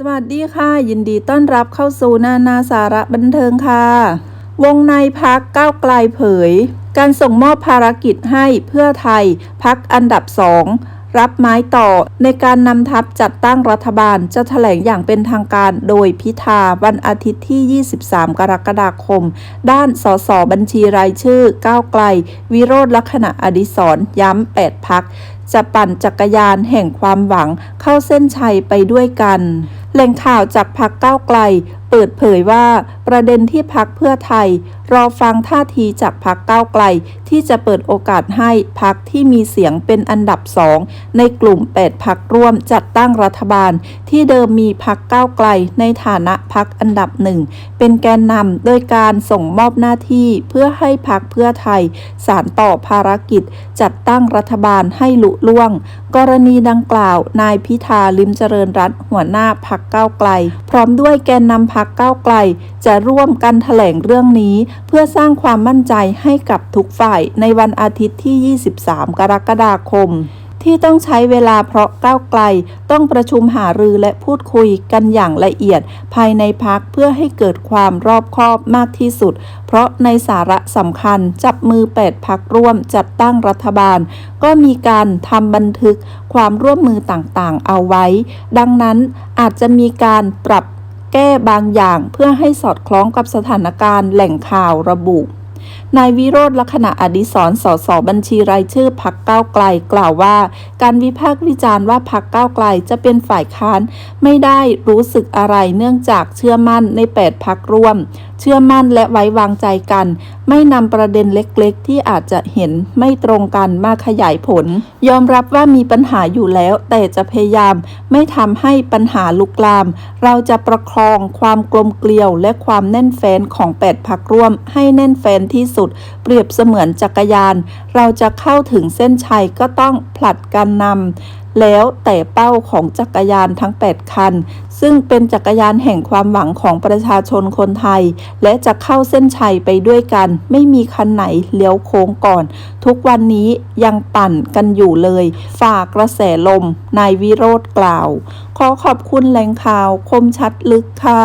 สวัสดีค่ะ ยินดีต้อนรับเข้าสู่นานาสาระบันเทิงค่ะ วงในพักก้าวไกลเผย การส่งมอบภารกิจให้เพื่อไทยพักอันดับสองรับไม้ต่อในการนำทัพจัดตั้งรัฐบาลจะแถลงอย่างเป็นทางการโดยพิธาวันอาทิตย์ที่ 23 กรกฎาคม ด้านสสบัญชีรายชื่อก้าวไกล วิโรธลักษณะอดิศรย้ำ 8 พัก จะปั่นจักรยานแห่งความหวังเข้าเส้นชัยไปด้วยกัน แหล่งข่าวจากพักก้าวไกล เปิดเผยว่า ประเด็นที่พักเพื่อไทย รอฟังท่าทีจากพักก้าวไกล ที่จะเปิดโอกาสให้พักที่มีเสียงเป็นอันดับสองในกลุ่ม 8 พักร่วมจัดตั้งรัฐบาล ที่เดิมมีพักก้าวไกล ในฐานะพักอันดับหนึ่งเป็นแกนนำโดยการส่งมอบหน้าที่เพื่อให้พักเพื่อไทย สารต่อภารกิจ จัดตั้งรัฐบาลให้ลุล่วง กรณีดังกล่าว นายพิธาลิมเจริญรัตหัวหน้าพักก้าวไกล พร้อมด้วยแกนนำพักก้าวไกลจะร่วมกันแถลงเรื่องนี้ เพื่อสร้างความมั่นใจให้กับทุกฝ่ายในวันอาทิตย์ที่ 23 กรกฎาคมที่ต้องใช้เวลาเพราะก้าวไกล ต้องประชุมหารือและพูดคุยกันอย่างละเอียด ภายในพักเพื่อให้เกิดความรอบคอบมากที่สุด เพราะในสาระสำคัญจับมือ8พักร่วมจัดตั้งรัฐบาล ก็มีการทำบันทึกความร่วมมือต่างๆ เอาไว้ ดังนั้นอาจจะมีการปรับ แก้บางอย่างเพื่อให้สอดคล้องกับสถานการณ์แหล่งข่าวระบุ นายวิโรธลักษณะอดิศรสสบัญชีรายชื่อพักก้าวไกลกล่าวว่า การวิพากษ์วิจารณ์ว่าพักก้าวไกลจะเป็นฝ่ายค้าน ไม่ได้รู้สึกอะไรเนื่องจากเชื่อมั่นใน 8 พักร่วม เชื่อมั่นและไว้วางใจกัน ไม่นำประเด็นเล็กๆ ที่อาจจะเห็นไม่ตรงกันมาขยายผล ยอมรับว่ามีปัญหาอยู่แล้ว แต่จะพยายามไม่ทำให้ปัญหาลุกลาม เราจะประคองความกลมเกลียวและความแน่นแฟนของ 8 พักร่วม ให้แน่นแฟนที่สุดเปรียบเสมือนจักรยาน เราจะเข้าถึงเส้นชัยก็ต้องผลัดกันนำแล้วแต่เป้าของจักรยานทั้ง 8 คัน ซึ่งเป็นจักรยานแห่งความหวังของประชาชนคนไทย และจะเข้าเส้นชัยไปด้วยกัน ไม่มีคันไหนเลี้ยวโค้งก่อน ทุกวันนี้ยังปั่นกันอยู่เลยฝากกระแสลมนายวิโรธกล่าว ขอขอบคุณแหล่งข่าวคมชัดลึกค่ะ